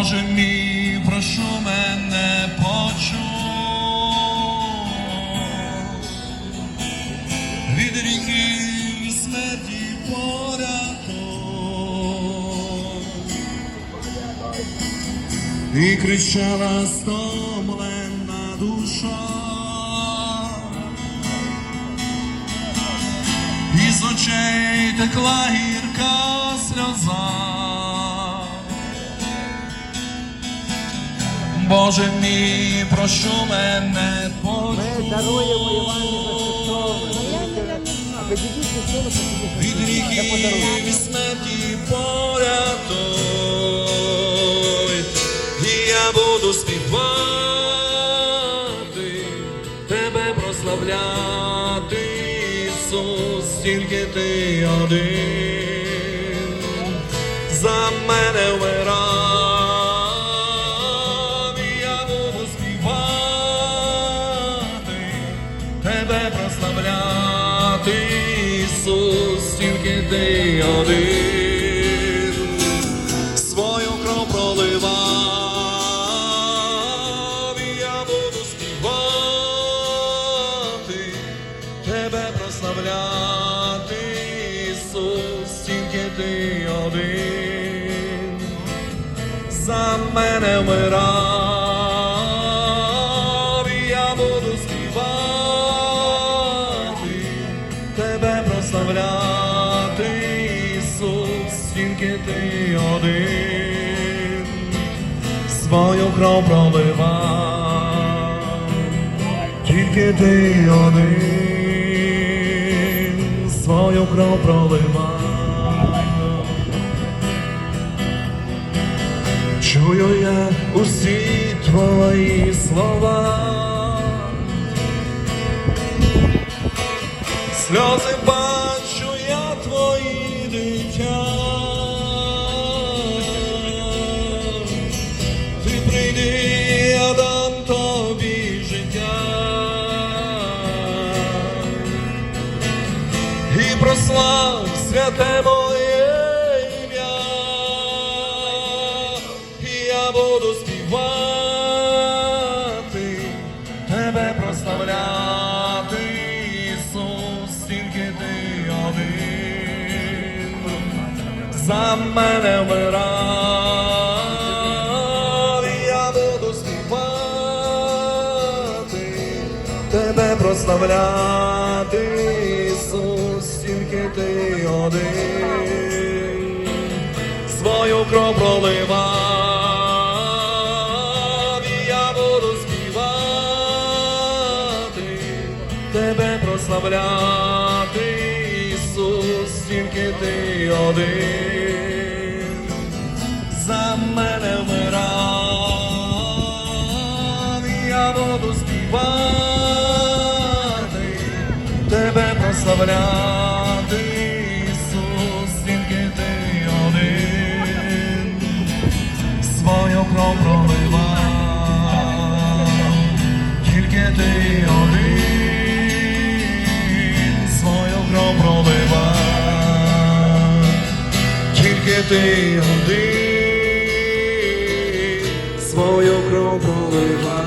Боже мій, прошу мене почуй. Від ріки смерті порятуй. І кричала стомлена душа. Із очей текла гірка сльоза. Боже мій, прошу мене Ми почуй. даруємо Івані безкоштовно. А підійдіть до столу, Від подарую. ріки смерті порятуй, і я буду співати, тебе прославляти, Ісус, тільки ти один за мене прославляти, Ісус, тільки ти один, свою кров проливав, і я буду співати, тебе прославляти, Ісус, тільки ти один. За мене вмирав, свою кров проливав, тільки ти один, свою кров проливав. Чую я усі твої слова, сльози прослав святе моє ім'я, і я буду співати, тебе прославляти, Ісус, тільки ти один. За мене вмирав, я буду співати, тебе прославляти, ти один, свою кров проливав, і я буду співати, тебе прославляти, Ісус, тільки ти один, за мене вмирав, я буду співати, тебе прославляти, мокро тільки ти один свою кров пролива, тільки ти один свою кров пролива.